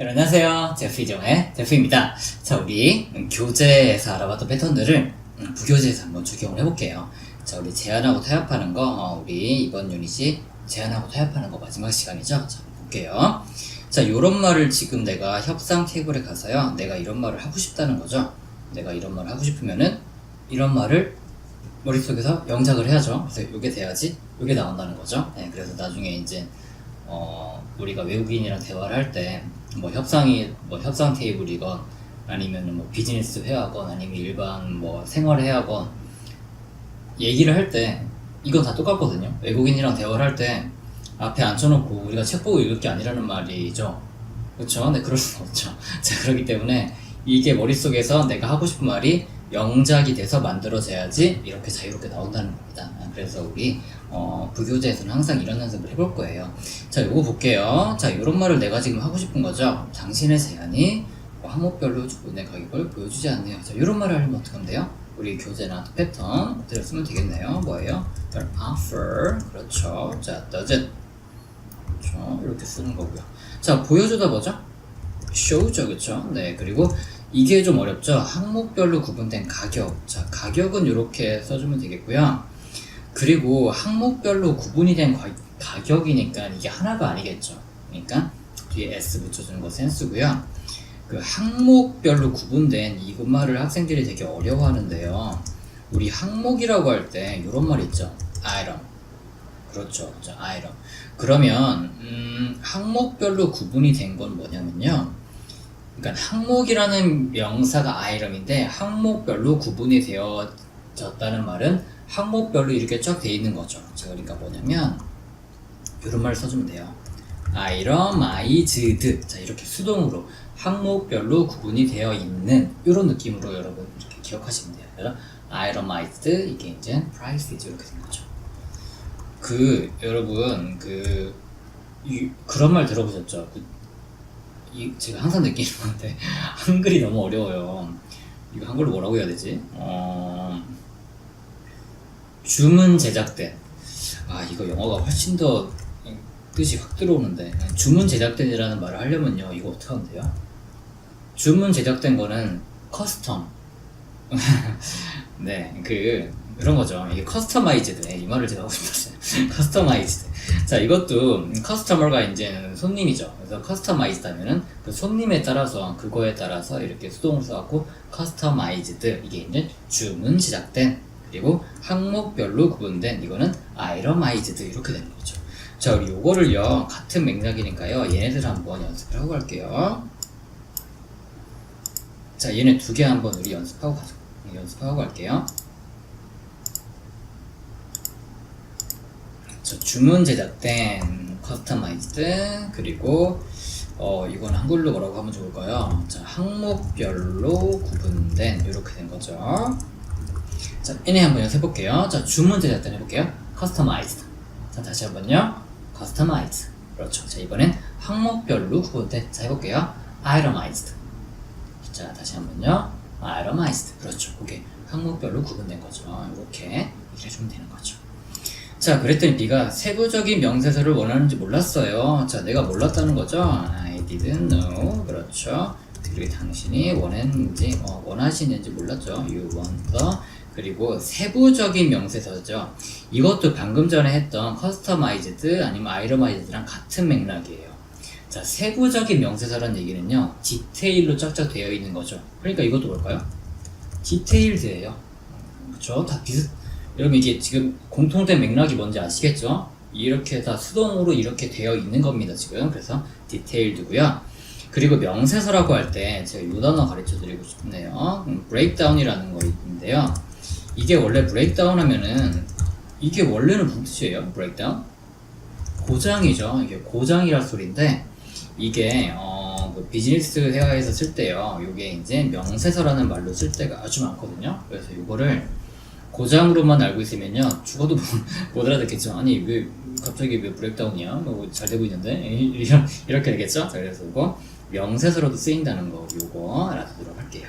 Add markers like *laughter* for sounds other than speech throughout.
안녕하세요. 제프이정의 제프입니다. 자, 우리 음, 교재에서 알아봤던 패턴들을 음, 부교재에서 한번 적용을 해볼게요. 자, 우리 제안하고 타협하는 거, 어, 우리 이번 유닛이 제안하고 타협하는 거 마지막 시간이죠? 자, 볼게요. 자, 요런 말을 지금 내가 협상 테이블에 가서요. 내가 이런 말을 하고 싶다는 거죠. 내가 이런 말을 하고 싶으면은 이런 말을 머릿속에서 영작을 해야죠. 그래서 이게 돼야지 이게 나온다는 거죠. 네, 그래서 나중에 이제 어, 우리가 외국인이랑 대화를 할 때 뭐 협상이 뭐 협상 테이블이건 아니면 뭐 비즈니스 회화건 아니면 일반 뭐 생활 회화건 얘기를 할 때 이건 다 똑같거든요. 외국인이랑 대화를 할 때 앞에 앉혀놓고 우리가 책 보고 읽을 게 아니라는 말이죠. 그렇죠? 근데 그럴 수는 없죠. *laughs* 자 그렇기 때문에 이게 머릿속에서 내가 하고 싶은 말이 영작이 돼서 만들어져야지 이렇게 자유롭게 나온다는 겁니다. 아, 그래서 우리 어, 부교재에서는 항상 이런 연습을 해볼 거예요. 자, 요거 볼게요. 자, 이런 말을 내가 지금 하고 싶은 거죠. 당신의 제안이 뭐 항목별로 주문의 가격을 보여주지 않네요. 자, 이런 말을 하면 돼요? 우리 교재나 또 패턴 그대로 쓰면 되겠네요. 뭐예요? offer 그렇죠. 자, does it 그렇죠. 이렇게 쓰는 거고요. 자, 보여주다 뭐죠? show죠, 그렇죠? 네, 그리고 이게 좀 어렵죠. 항목별로 구분된 가격. 자, 가격은 이렇게 써주면 되겠고요. 그리고 항목별로 구분이 된 가, 가격이니까 이게 하나가 아니겠죠. 그러니까 뒤에 S 붙여주는 거 센스고요. 그 항목별로 구분된 이것말을 학생들이 되게 어려워하는데요. 우리 항목이라고 할 때 이런 말 있죠. item. 그렇죠. 그렇죠. item. 그러면 음, 항목별로 구분이 된 건 뭐냐면요. 그러니까 항목이라는 명사가 item인데 항목별로 구분이 되어 졌다는 말은 항목별로 이렇게 쫙 돼 있는 거죠. 자, 그러니까 뭐냐면 이런 말을 써주면 돼요. itemized 자 이렇게 수동으로 항목별로 구분이 되어 있는 이런 느낌으로 여러분 이렇게 기억하시면 돼요. 그래서 itemized 이게 이제 prices 이렇게 된 거죠. 그 여러분 그 이, 그런 말 들어보셨죠? 그, 이, 제가 항상 느끼는 건데 *laughs* 한글이 너무 어려워요. 이거 한글로 뭐라고 해야 되지? 어, 주문 제작된 아 이거 영어가 훨씬 더 뜻이 확 들어오는데 주문 제작된이라는 말을 하려면요 이거 어떻게 하면 돼요? 주문 제작된 거는 커스텀. *laughs* 네그 그런 거죠. 이게 커스터마이즈드. 이 말을 제가 하고 싶었어요. *laughs* 커스터마이즈드. 자 이것도 커스터머가 이제 손님이죠. 그래서 커스터마이즈드 하면은 그 손님에 따라서 그거에 따라서 이렇게 수동을 써갖고 커스터마이즈드. 이게 이제 주문 제작된 그리고 항목별로 구분된 이거는 아이러마이즈드 이렇게 되는 거죠. 자, 우리 요거를요 같은 맥락이니까요 얘네들 한번 연습을 하고 갈게요. 자, 얘네 두 개 한번 우리 연습하고 가죠. 연습하고 갈게요. 자, 주문 제작된 커스터마이즈드 그리고 어 이건 한글로 뭐라고 하면 좋을까요? 자, 항목별로 구분된 이렇게 된 거죠. 자, 얘네 한번 연습해볼게요. 자, 주문 제작된 해볼게요. customized. 자, 다시 한번요. customized. 그렇죠. 자, 이번엔 항목별로 구분된. 자, 해볼게요. itemized. 자, 다시 한번요. itemized. 그렇죠. 그게 항목별로 구분된 거죠. 이렇게 이해주면 되는 거죠. 자, 그랬더니 B가 세부적인 명세서를 원하는지 몰랐어요. 자, 내가 몰랐다는 거죠. I didn't know. 그렇죠. 그리고 당신이 원했는지, 어, 원하시는지 몰랐죠. You want the. 그리고 세부적인 명세서죠. 이것도 방금 전에 했던 커스터마이즈드 아니면 아이러마이즈드랑 같은 맥락이에요. 자, 세부적인 명세서란 얘기는요, 디테일로 쫙쫙 되어 있는 거죠. 그러니까 이것도 뭘까요? 디테일드예요. 그쵸? 다 비슷, 여러분 이게 지금 공통된 맥락이 뭔지 아시겠죠? 이렇게 다 수동으로 이렇게 되어 있는 겁니다, 지금. 그래서 디테일드고요. 그리고 명세서라고 할 때 제가 이 단어 가르쳐 드리고 싶네요. 음, 브레이크다운이라는 거 있는데요. 이게 원래 브레이크다운 하면은 이게 원래는 무슨 뜻이에요? 브레이크다운? 고장이죠. 이게 고장이라 소리인데 이게 어, 그 비즈니스 회화에서 쓸 때요. 이게 이제 명세서라는 말로 쓸 때가 아주 많거든요. 그래서 이거를 고장으로만 알고 있으면요 죽어도 못, *laughs* 못 알아듣겠죠. 아니 왜 갑자기 왜 브레이크다운이야? 뭐 잘 되고 있는데 이렇게 되겠죠. 자, 그래서 이거 명세서로도 쓰인다는 거 요거 알아두도록 할게요.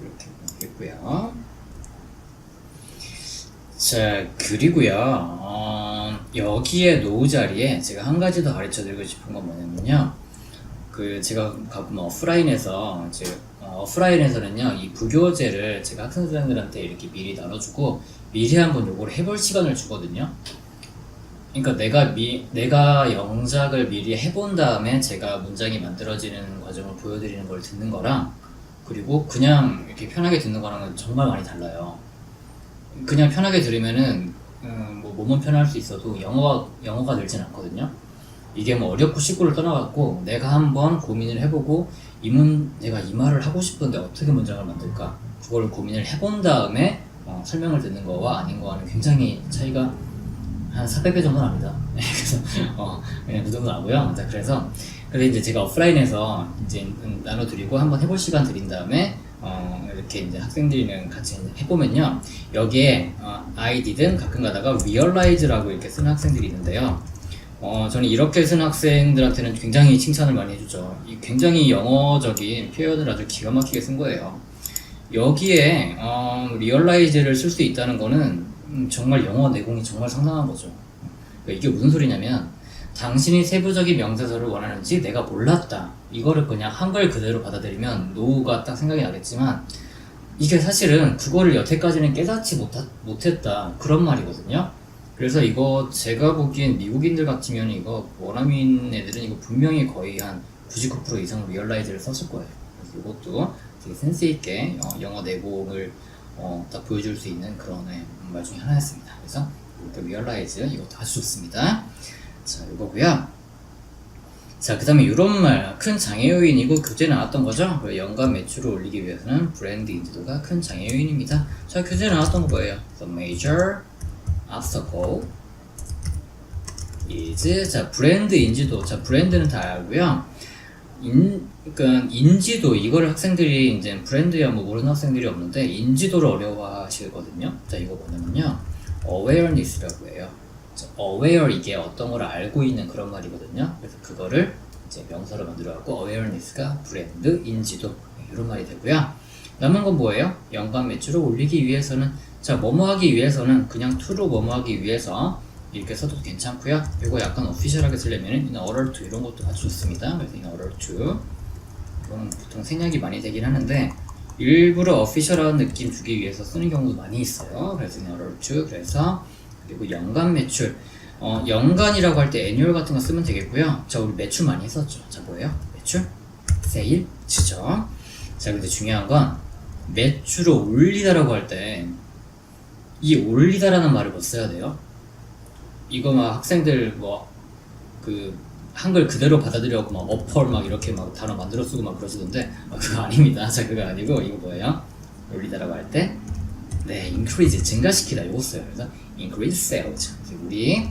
이렇게 되겠고요. 자, 그리고요, 어, 여기에 노후 자리에 제가 한 가지 더 가르쳐 드리고 싶은 건 뭐냐면요. 그 제가 가보면 오프라인에서 이제 어, 오프라인에서는요 이 부교재를 제가 학생들한테 이렇게 미리 나눠주고 미리 한번 요거를 해볼 시간을 주거든요. 그러니까 내가 미 내가 영작을 미리 해본 다음에 제가 문장이 만들어지는 과정을 보여드리는 걸 듣는 거랑 그리고 그냥 이렇게 편하게 듣는 거랑은 정말 많이 달라요. 그냥 편하게 들으면은 음, 뭐 몸은 편할 수 있어도 영어가 영어가 늘진 않거든요. 이게 뭐 어렵고 쉽고를 떠나갖고 내가 한번 고민을 해보고 이 문 내가 이 말을 하고 싶은데 어떻게 문장을 만들까 그걸 고민을 해본 다음에 어, 설명을 듣는 거와 아닌 거와는 굉장히 차이가 한 400배 정도 납니다. 그래서 어 그냥 그 정도 나고요. 자 그래서 근데 이제 제가 오프라인에서 이제 음, 나눠드리고 한번 해볼 시간 드린 다음에 어, 이렇게 이제 학생들이랑 같이 해보면요 여기에 어, I didn't 가끔 가다가 realize라고 이렇게 쓰는 학생들이 있는데요. 어, 저는 이렇게 쓴 학생들한테는 굉장히 칭찬을 많이 해주죠. 이 굉장히 영어적인 표현을 아주 기가 막히게 쓴 거예요. 여기에 어, 리얼라이즈를 쓸 수 있다는 거는 음, 정말 영어 내공이 정말 상당한 거죠. 그러니까 이게 무슨 소리냐면 당신이 세부적인 명사절을 원하는지 내가 몰랐다. 이거를 그냥 한글 그대로 받아들이면 노우가 딱 생각이 나겠지만 이게 사실은 그거를 여태까지는 깨닫지 못했다. 그런 말이거든요. 그래서 이거 제가 보기엔 미국인들 같으면 이거 원어민 애들은 이거 분명히 거의 한 99% 이상 리얼라이즈를 썼을 거예요. 그래서 이것도 되게 센스 있게 어, 영어 내공을 어, 딱 보여줄 수 있는 그런 네, 말 중에 하나였습니다. 그래서 이렇게 리얼라이즈 이것도 아주 좋습니다. 자 이거고요. 자, 그 다음에 이런 말, 큰 장애 요인이고 교재 나왔던 거죠? 연간 매출을 올리기 위해서는 브랜드 인지도가 큰 장애 요인입니다. 자, 교재 나왔던 거예요. The major obstacle is 자 브랜드 인지도 자 브랜드는 다 알고요. 인 그러니까 인지도 이거를 학생들이 이제 브랜드야 뭐 모르는 학생들이 없는데 인지도를 어려워하시거든요. 자 이거 뭐냐면요 awareness라고 해요. 자, aware 이게 어떤 걸 알고 있는 그런 말이거든요. 그래서 그거를 이제 명사로 만들어갖고 awareness가 브랜드 인지도 이런 말이 되고요. 남은 건 뭐예요? 연간 매출을 올리기 위해서는 자 뭐뭐 하기 위해서는 그냥 to로 뭐뭐 하기 위해서 이렇게 써도 괜찮고요. 이거 약간 오피셜하게 쓰려면 in order to 이런 것도 아주 좋습니다. 그래서 in order to 이건 보통 생략이 많이 되긴 하는데 일부러 어피셜한 느낌 주기 위해서 쓰는 경우도 많이 있어요. 그래서 in order to 그래서 그리고 연간 매출 어, 연간이라고 할때 annual 같은 거 쓰면 되겠고요. 자 우리 매출 많이 했었죠. 자 뭐예요? 매출 세일즈죠. 자 근데 중요한 건 매출을 올리다라고 할 때 이 올리다라는 말을 못 써야 돼요. 이거 막 학생들 뭐 그 한글 그대로 받아들여고 막 어펄 막 이렇게 막 단어 만들어 쓰고 막 그러시던데 아, 그거 아닙니다. *laughs* 자 그거 아니고 이거 뭐예요? 올리다라고 할 때 네, increase 증가시키다 요거 써요. 그래서 increase sales. 우리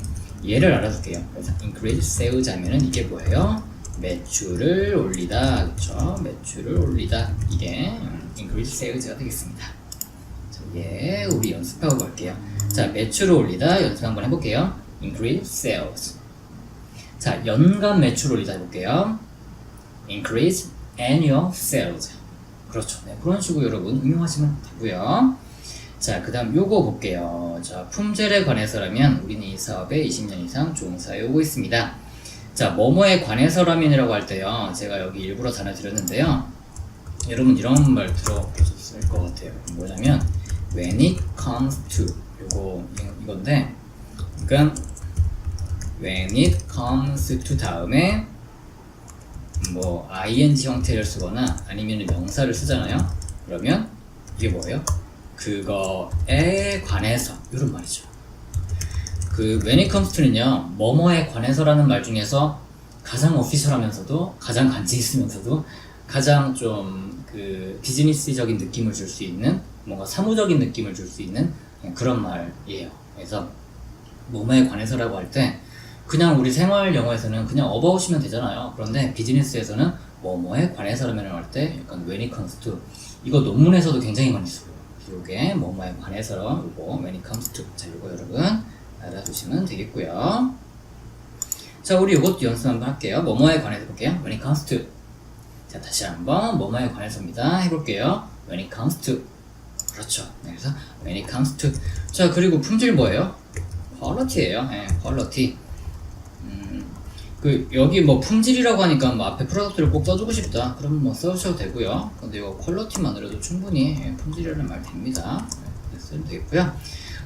얘를 알아둘게요. 그래서 increase sales 하면은 이게 뭐예요? 매출을 올리다, 그렇죠? 매출을 올리다 이게 음, increase sales가 되겠습니다. 자, 예, 우리 연습하고 갈게요. 자, 매출을 올리다 연습 한번 해 볼게요. increase sales. 자, 연간 매출 올리다 해 볼게요. increase annual sales. 그렇죠. 네, 그런 식으로 여러분 응용하시면 되고요. 자, 그 다음 요거 볼게요. 자, 품질에 관해서라면 우리는 이 사업에 20년 이상 종사해 오고 있습니다. 자, 뭐뭐에 관해서라면이라고 할 때요. 제가 여기 일부러 단어 드렸는데요. 여러분 이런 말 들어보셨을 것 같아요. 뭐냐면 when it comes to 요거 이- 이건데 그러니까 when it comes to 다음에 뭐 ing 형태를 쓰거나 아니면 명사를 쓰잖아요. 그러면 이게 뭐예요? 그거에 관해서 이런 말이죠. 그 when it comes to는요 뭐뭐에 관해서라는 말 중에서 가장 오피셜하면서도 가장 간지 있으면서도 가장 좀 그 비즈니스적인 느낌을 줄 수 있는 뭔가 사무적인 느낌을 줄 수 있는 그런 말이에요. 그래서 뭐뭐에 관해서라고 할 때 그냥 우리 생활 영어에서는 그냥 어바웃이면 되잖아요. 그런데 비즈니스에서는 뭐뭐에 관해서라면 할 때 약간 when it comes to 이거 논문에서도 굉장히 많이 쓰고 요. 이게 뭐뭐에 관해서 이거 when it comes to 자 이거 여러분 알아두시면 되겠고요. 자 우리 이것도 연습 한번 할게요. 뭐뭐에 관해서 볼게요. when it comes to 자 다시 한번 뭐뭐에 관해서입니다. 해볼게요. when it comes to 그렇죠. 네, 그래서 when it comes to 자 그리고 품질 뭐예요? 퀄러티예요. 네, 퀄러티. 음, 그 여기 뭐 품질이라고 하니까 뭐 앞에 프로덕트를 꼭 써주고 싶다. 그러면 뭐 써주셔도 되고요. 근데 이거 퀄러티만으로도 충분히 예, 품질이라는 말 됩니다. 네, 쓰면 되겠고요.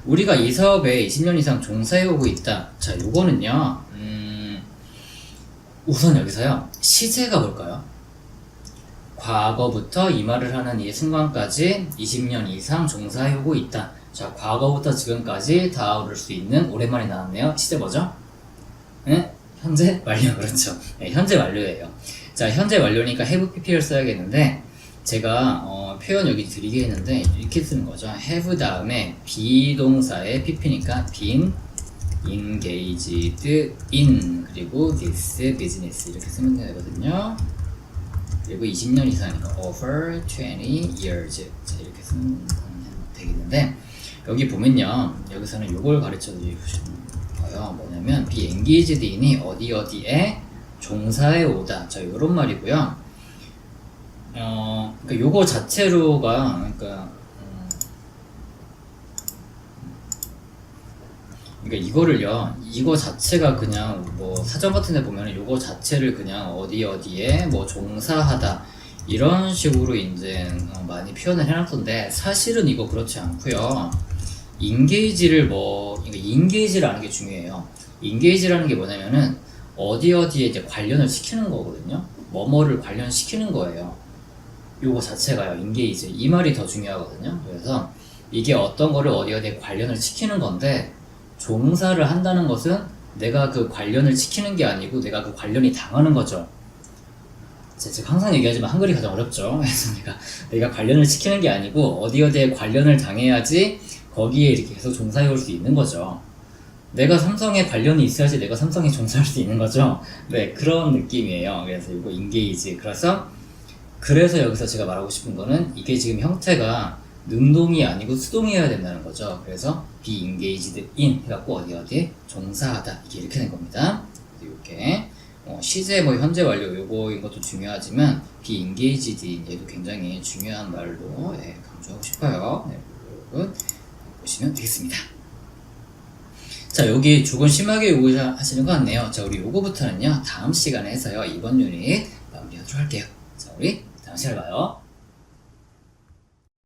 우리가 이 사업에 20년 이상 종사해오고 있다. 자 요거는요 음, 우선 여기서요. 시제가 뭘까요? 과거부터 이 말을 하는 이 순간까지 20년 이상 종사해오고 있다. 자 과거부터 지금까지 닿아오를 수 있는 오랜만에 나왔네요. 시제 뭐죠? 네? 현재 완료 *laughs* 그렇죠. 네, 현재 완료예요. 자 현재 완료니까 have pp를 써야겠는데 제가 어, 표현 여기 드리게 했는데 이렇게 쓰는 거죠. have 다음에 비동사의 pp니까 been engaged in 그리고 this business 이렇게 쓰면 되거든요. 그리고 20년 이상이니까 over 20 years 자 이렇게 쓰면 되겠는데 여기 보면요 여기서는 요걸 가르쳐 주시는 거예요. 뭐냐면 be engaged in이 어디 어디에 종사해 오다. 자 요런 말이고요. 어 그러니까 요거 자체로가 그러니까 음, 그러니까 이거를요 이거 자체가 그냥 뭐 사전 같은 데 보면은 요거 자체를 그냥 어디 어디에 뭐 종사하다. 이런 식으로 이제 어, 많이 표현을 해놨던데 사실은 이거 그렇지 않고요. 인게이지를 뭐 이거 인게이지라는 게 중요해요. 인게이지라는 게 뭐냐면은 어디 어디에 이제 관련을 시키는 거거든요. 뭐뭐를 관련시키는 거예요. 요거 자체가요 인게이지. 이 말이 더 중요하거든요. 그래서 이게 어떤 거를 어디 어디에 관련을 시키는 건데 종사를 한다는 것은 내가 그 관련을 시키는 게 아니고 내가 그 관련이 당하는 거죠. 제가 항상 얘기하지만 한글이 가장 어렵죠. *laughs* 그래서 내가 내가 관련을 시키는 게 아니고 어디 어디에 관련을 당해야지 거기에 이렇게 계속 종사해 올 수 있는 거죠 내가 삼성에 관련이 있어야지 내가 삼성에 *laughs* 종사할 수 있는 거죠 네 그런 느낌이에요 그래서 이거 인게이지 그래서 그래서 여기서 제가 말하고 싶은 거는 이게 지금 형태가 능동이 아니고 수동이어야 된다는 거죠. 그래서 be engaged in 해갖고 어디 어디에 종사하다 이게 이렇게 된 겁니다. 이렇게 어, 시제 뭐 현재 완료 요거인 것도 중요하지만 be engaged in 얘도 굉장히 중요한 말로 예, 강조하고 싶어요. 네, 보시면 되겠습니다. 자 여기 조금 심하게 요구하시는 것 같네요. 자 우리 요거부터는요 다음 시간에 해서요 이번 유닛 마무리하도록 할게요. 자 우리 다음 시간에 봐요.